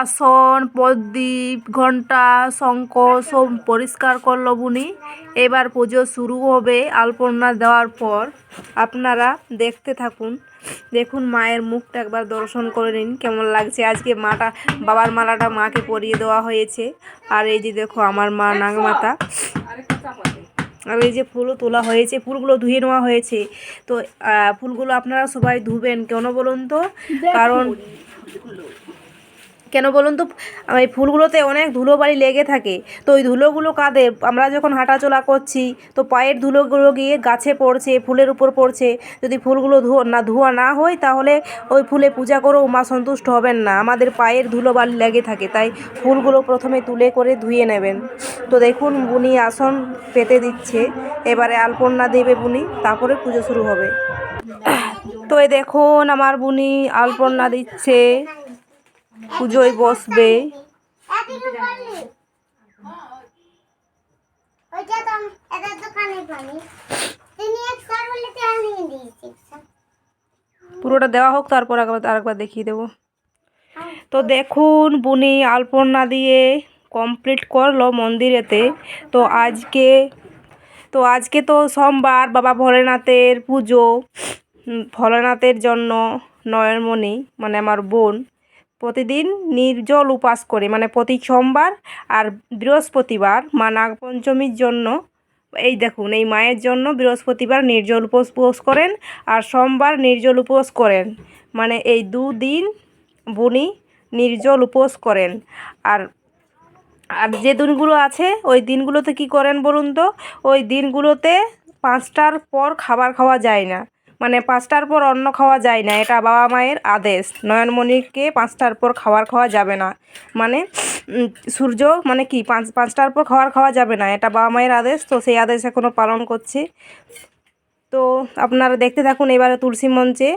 আসন প্রদীপ ঘণ্টা শঙ্খ সব পরিষ্কার করল বুনি। এবার পুজো শুরু হবে আলপনা দেওয়ার পর। আপনারা দেখতে থাকুন। দেখুন মায়ের মুখটা একবার দর্শন করে নিন কেমন লাগছে। আজকে মাটা বাবার মালাটা মাকে পরিয়ে দেওয়া হয়েছে। আর এই যে দেখো আমার মা নাগমাতা। আর এই যে ফুলও তোলা হয়েছে ফুলগুলো ধুয়ে নেওয়া হয়েছে। তো ফুলগুলো আপনারা সবাই ধুবেন কেন বলুন তো? কারণ কেন বলুন তো? এই ফুলগুলোতে অনেক ধুলোবালি লেগে থাকে। তো ওই ধুলোগুলো কাঁদে আমরা যখন হাঁটাচলা করছি, তো পায়ের ধুলোগুলো গিয়ে গাছে পড়ছে, ফুলের উপর পড়ছে। যদি ফুলগুলো ধুয়ো না, ধোয়া না হয়, তাহলে ওই ফুলে পূজা করেও মা সন্তুষ্ট হবেন না। আমাদের পায়ের ধুলোবালি লেগে থাকে, তাই ফুলগুলো প্রথমে তুলে করে ধুয়ে নেবেন। তো দেখুন, বুনি আসন পেতে দিচ্ছে। এবারে আলপনা দেবে বুনি, তারপরে পুজো শুরু হবে। তো দেখুন, আমার বুনি আলপনা দিচ্ছে। পুজোয় বসবে। পুরোটা দেওয়া হোক, তারপর একবার আরেকবার দেখিয়ে দেবো। তো দেখুন, বুনি আলপনা দিয়ে কমপ্লিট করল মন্দিরেতে। তো আজকে তো আজকে তো সোমবার, বাবা ভোলেনাথের পুজো। ভোলেনাথের জন্য নয়নমণি মানে আমার বোন প্রতিদিন নির্জল উপাস করে মানে প্রতি সোমবার আর বৃহস্পতিবার, মা নাগপঞ্চমীর জন্য, এই দেখুন, এই মায়ের জন্য বৃহস্পতিবার নির্জল উপোস উপোস করেন আর সোমবার নির্জল উপোস করেন। মানে এই দুদিন বুনি নির্জল উপোস করেন। আর আর যে দিনগুলো আছে, ওই দিনগুলোতে কি করেন বলুন তো? ওই দিনগুলোতে পাঁচটার পর খাবার খাওয়া যায় না। মানে পাঁচটার পর অন্ন খাওয়া যায় না, এটা বাবা মায়ের আদেশ। নয়নমণিকে পাঁচটার পর খাবার খাওয়া যাবে না। মানে সূর্য মানে কি, পাঁচ, পাঁচটার পর খাবার খাওয়া যাবে না, এটা বাবা মায়ের আদেশ, তো সেই আদেশ এখনও পালন করছে। তো আপনারা দেখতে থাকুন, এবারে তুলসী মঞ্চে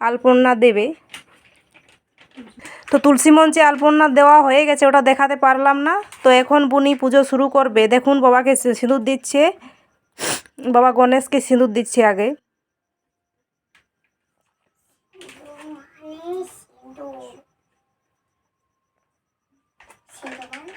আলপনা দেবে। তো তুলসী মঞ্চে আলপনা দেওয়া হয়ে গেছে, ওটা দেখাতে পারলাম না। তো এখন বুনি পুজো শুরু করবে। দেখুন, বাবাকে সিঁদুর দিচ্ছে। বাবা গণেশকে সিঁদুর দিচ্ছে আগে সিঁদুর সিঁদুর সিঁদুর সিঁদুর সিঁদুর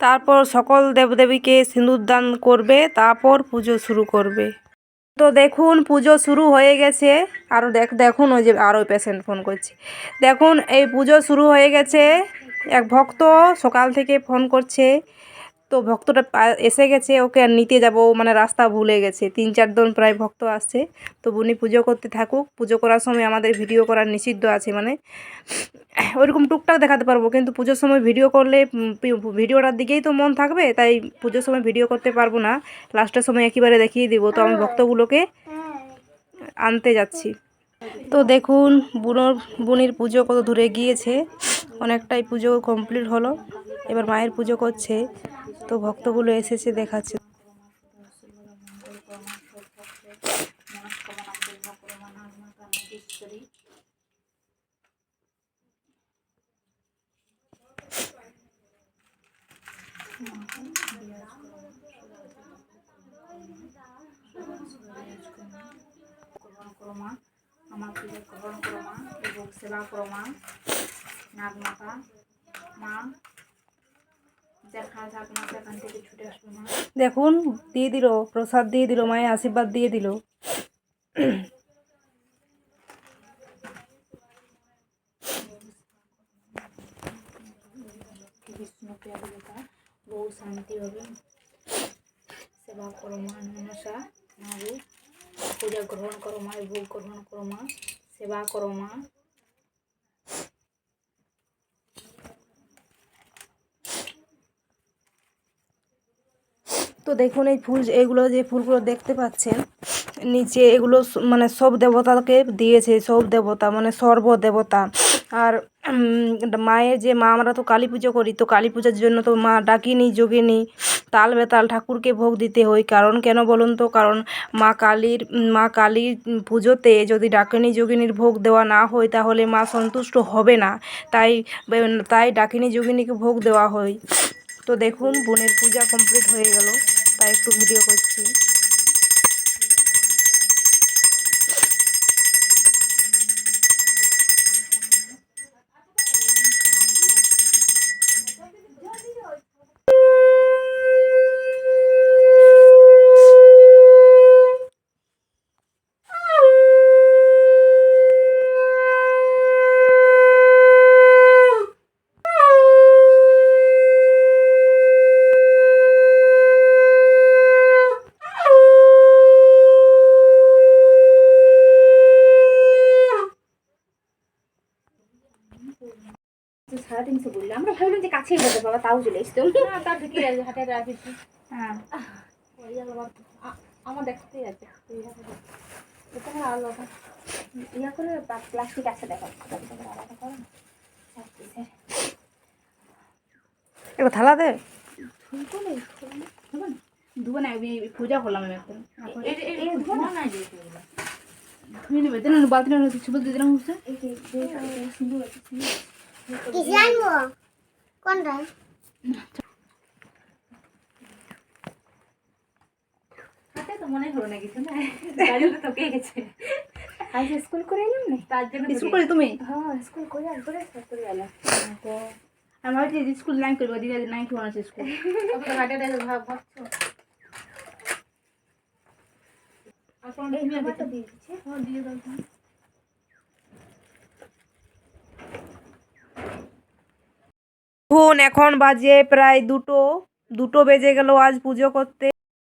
তারপর সকল দেবদেবীকে সিঁদুর দান করবে, তারপর পুজো শুরু করবে। তো দেখুন, পুজো শুরু হয়ে গেছে। আরও দেখ, দেখুন ওই যে আরও পেশেন্ট ফোন করছে। দেখুন, এই পুজো শুরু হয়ে গেছে। এক ভক্ত সকাল থেকে ফোন করছে। তো ভক্তটা এসে গেছে, ওকে আর নিতে যাব মানে রাস্তা ভুলে গেছে। তিন চারজন প্রায় ভক্ত আসছে। তো উনি পুজো করতে থাকুক। পুজো করার সময় আমাদের ভিডিও করার নিষিদ্ধ আছে মানে ওইরকম টুকটাক দেখাতে পারব। কিন্তু পুজোর সময় ভিডিও করলে ভিডিওটার দিকেই তো মন থাকবে, তাই পুজোর সময় ভিডিও করতে পারব না। লাস্টের সময় একেবারে দেখিয়ে দিব। তো আমি ভক্তগুলোকে আনতে যাচ্ছি। তো দেখুন, বুনোর, বুনির পুজো কত দূরে গিয়েছে। অনেকটাই পুজো কমপ্লিট হলো। এবার মায়ের পুজো করছে। তো ভক্তগুলো এসেছে, দেখাচ্ছে। আমার পুজো গ্রহণ করো মা, এবং সেবা করো মা নাগ মাতা মা যেখানে থাক না সেখান থেকে ছুটে আসবে মা দেখুন দিয়ে দিল প্রসাদ দিয়ে দিল মায়ের আশীর্বাদ দিয়ে দিল। বহু শান্তি হবে। সেবা করো মা মনসা মাগো পূজা গ্রহণ করো মা ভোগ গ্রহণ করো মা সেবা করো মা। তো দেখুন এই ফুল এগুলো যে ফুলগুলো দেখতে পাচ্ছেন, নিচে এগুলো মানে সব দেবতাকে দিয়েছে, সব দেবতা মানে সর্ব দেবতা আর মায়ের যে মা, আমরা তো কালী পুজো করি, তো কালী পূজার জন্য তো মা ডাকিনি, যোগিনি। তাল বেতাল ঠাকুরকে ভোগ দিতে হয়, কারণ কেন বলুন তো? কারণ মা কালীর মা কালীর পুজোতে যদি ডাকিনী, যোগিনীর ভোগ দেওয়া না হয়, তাহলে মা সন্তুষ্ট হবে না। তাই তাই ডাকিনী, যোগিনীকে ভোগ দেওয়া হয়। তো দেখুন বোনের পূজা কমপ্লিট হয়ে গেল তাই একটু ভিডিও করছি। কাছেই হতে বাবা তাও চলে রাখেছি হ্যাঁ। আমার দেখতেই আছে আলাদা ইয়া করে প্লাস্টিক আছে দেখো আলাদা করো পিসের একটু থালা দে। ধুইতে নেই ধুবো না। আমি পূজা করলাম আমি এখন ধুবো না। ধুয়ে নেবে। দেন বালতি না কিছু বলতে দিলাম হচ্ছে কোনটা? হাতে তো মনে হলো না কিছু না? তার জন্য তোকে গেছে। আজ স্কুল করে এলাম না? তার জন্য স্কুল করে তুমি? হ্যাঁ স্কুল করে আর করে করে এলাম তো আমি যে স্কুল নাইন করব দিদা নাইন কেমন আছে স্কুল। ওকে হাটে ভাব ভাবছ আপনার দিয়ে দিচ্ছে। হ্যাঁ দিয়ে দাও এখন বাজে প্রায় দুটো দুটো বেজে গেল আজ পুজো করতে।